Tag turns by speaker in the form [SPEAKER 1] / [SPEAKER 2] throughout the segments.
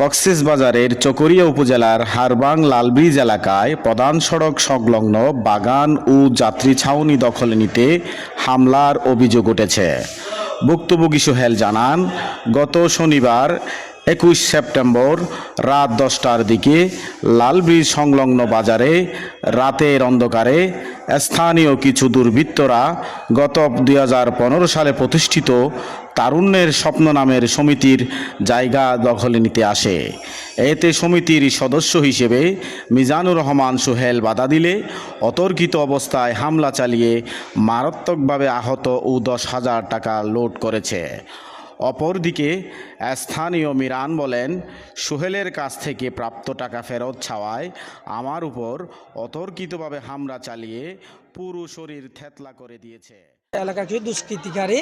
[SPEAKER 1] কক্সেসবাজারের চকরিয়া উপজেলার হারবাং লালব্রিজ এলাকায় প্রধান সড়ক সংলগ্ন বাগান ও যাত্রী ছাউনি দখলে নিতে হামলার অভিযোগ উঠেছে। ভুক্তভোগী সোহেল জানান, গত শনিবার একুশ সেপ্টেম্বর রাত দশটার দিকে লালব্রিজ সংলগ্ন বাজারে রাতের অন্ধকারে স্থানীয় কিছু দুর্বৃত্তরা গত দুই হাজার পনেরো সালে প্রতিষ্ঠিত তারুণ্যের স্বপ্ন নামের সমিতির জায়গা দখলে নিতে আসে। এতে সমিতির সদস্য হিসেবে মিজানুর রহমান, সোহেল বাধা দিলে, অতর্কিত অবস্থায় হামলা চালিয়ে মারাত্মকভাবে আহত ও দশ হাজার টাকা লোড করেছে। অপরদিকে স্থানীয় মিরান বলেন, সোহেলের কাছ থেকে প্রাপ্ত টাকা ফেরত ছাওয়ায় আমার উপর অতর্কিতভাবে হামলা চালিয়ে পুরো শরীর থেতলা করে দিয়েছে।
[SPEAKER 2] এলাকার কিছু দুষ্কৃতিকারী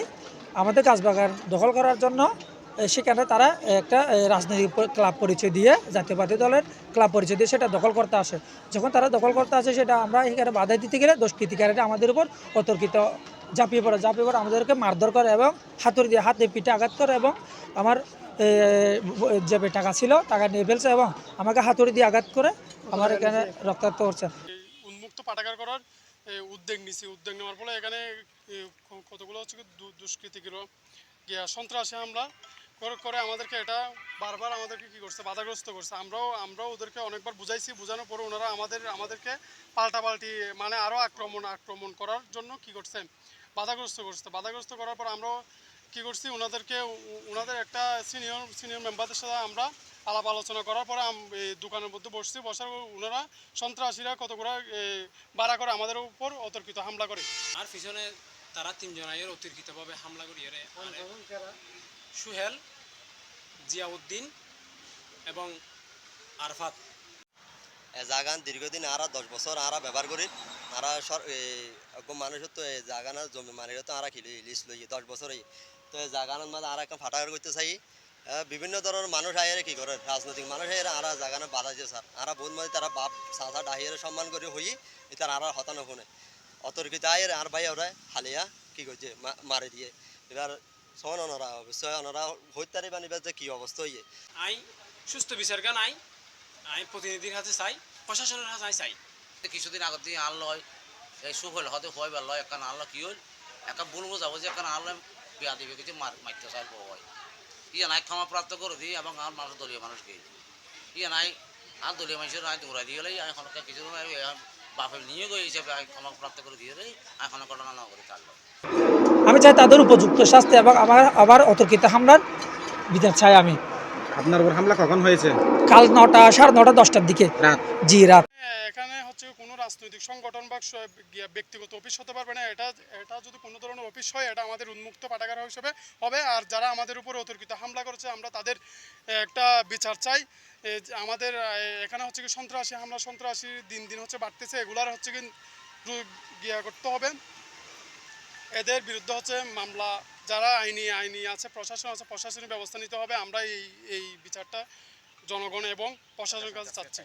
[SPEAKER 2] আমাদের কাজবাগান দখল করার জন্য সেখানে তারা একটা রাজনৈতিক ক্লাব পরিচয় দিয়ে জাতীয়বাদী দলের ক্লাব পরিচয় দিয়ে সেটা দখল করতে আসে। যখন তারা দখল করতে আসে, সেটা আমরা এখানে বাধা দিতে গেলে দুষ্কৃতিকারীরা আমাদের উপর অতর্কিত ঝাঁপিয়ে পড়ে ঝাঁপিয়ে পড়ে আমাদেরকে মারধর করে এবং হাতুড়ি দিয়ে হাতে পিঠে আঘাত করে এবং আমার যে টাকা ছিল টাকা নিয়ে ফেলছে এবং আমাকে হাতুড়ি দিয়ে আঘাত করে আমার এখানে রক্তাক্ত করছে।
[SPEAKER 3] উন্মুক্ত পাঠাগার করার উদ্যোগ নিছি। উদ্যোগ নেওয়ার ফলে এখানে কতগুলো হচ্ছে দুষ্কৃতিগুলো গিয়া সন্ত্রাসী আমরা করে করে আমাদেরকে এটা বারবার আমাদেরকে কি করছে, বাধাগ্রস্ত করছে। আমরাও আমরাও ওদেরকে অনেকবার বুঝাইছি, বোঝানোর পরে ওনারা আমাদের, আমাদেরকে পাল্টাপাল্টি মানে আরও আক্রমণ আক্রমণ করার জন্য কি করছে বাধাগ্রস্ত করছে। বাধাগ্রস্ত করার পর আমরাও কি করছি ওনাদেরকে ওনাদের একটা সিনিয়র সিনিয়র মেম্বারদের সাথে আমরা আলাপ আলোচনা করার পরে এই দোকানের মধ্যে বসছি। বসার পর ওনারা সন্ত্রাসীরা কত করে বাড়া করে আমাদের উপর অতর্কিত হামলা করে।
[SPEAKER 4] আর পিছনে তারা তিনজন আয়ের অতিরিক্তভাবে হামলা করিয়ে রে সুহেল জিয়াউদ্দিন এবং আরফাত।
[SPEAKER 5] জাগান দীর্ঘদিন আরা, দশ বছর আরা ব্যবহার করি। আরা সর একদম মানুষ তো জাগানা জমি মারি তো আরা খিলি লিস্ট লই দশ বছর এই তো জাগানার মাঝে আরা একটা ফাটাগার করতে চাই। বিভিন্ন ধরনের মানুষ আইয়ারে কি করে? রাজনৈতিক মানুষ আইয়ারে আরা জাগানা বাধা দিয়ে স্যার আরা বহুত মাঝে তারা বাপ সাথা ডাহিয়ারে সম্মান করে হই তার আরা হতানো ফোনে অতর্কিত আয়ের আর ভাই ওরা হালিয়া কি করছে? মারি দিয়ে। এবার সমান ওনারা অবশ্যই ওনারা হইতে পারিবেন এবার যে কি অবস্থা হইয়ে।
[SPEAKER 4] আই, সুস্থ বিচার গান আই। আই প্রতিনিধির হাতে চাই প্রশাসনের হাতে চাই।
[SPEAKER 6] কিছুদিন আগত দিয়ে আনলো হয় এই সুফল হতে হয় বা লয় একান আনলো কি হল একা বলব যাব যে একান আনলো বিয়া দিবে কিছু মার মারতে চাইব হয়। ইয়ে নাই ক্ষমা প্রাপ্ত করে দিই এবং আমার মানুষ দলীয় মানুষকে ইয়ে নাই আর দলীয় মানুষের আই দৌড়াই দিয়ে গেলে এখন কিছু বাপের নিয়ে গিয়ে হিসেবে আই ক্ষমা প্রাপ্ত করে দিয়ে দেয় এখন ঘটনা না করে থাকল।
[SPEAKER 2] আমি চাই তাদের উপযুক্ত শাস্তি এবং আমার আবার অতর্কিত হামলার বিচার চাই আমি।
[SPEAKER 7] আপনার উপর হামলা কখন হয়েছে?
[SPEAKER 2] কাল নটা সাড়ে নটা দশটার দিকে। জি রাত।
[SPEAKER 3] এখানে হচ্ছে কোনো রাজনৈতিক সংগঠন বা ব্যক্তিগত অফিস হতে পারবে না। এটা এটা যদি কোনো ধরনের অফিস হয় এটা আমাদের উন্মুক্ত পাঠাগার হিসেবে হবে। আর যারা আমাদের উপর অতর্কিত হামলা করেছে আমরা তাদের একটা বিচার চাই। আমাদের এখানে হচ্ছে কি সন্ত্রাসী হামলা সন্ত্রাসী দিন দিন হচ্ছে বাড়তেছে। এগুলার হচ্ছে কি গিয়া করতে হবে। এদের বিরুদ্ধে হচ্ছে মামলা যারা আইনি আইনি আছে প্রশাসন আছে প্রশাসনিক ব্যবস্থা নিতে হবে। আমরা এই এই বিচারটা জনগণ এবং প্রশাসনের কাছে চাচ্ছি।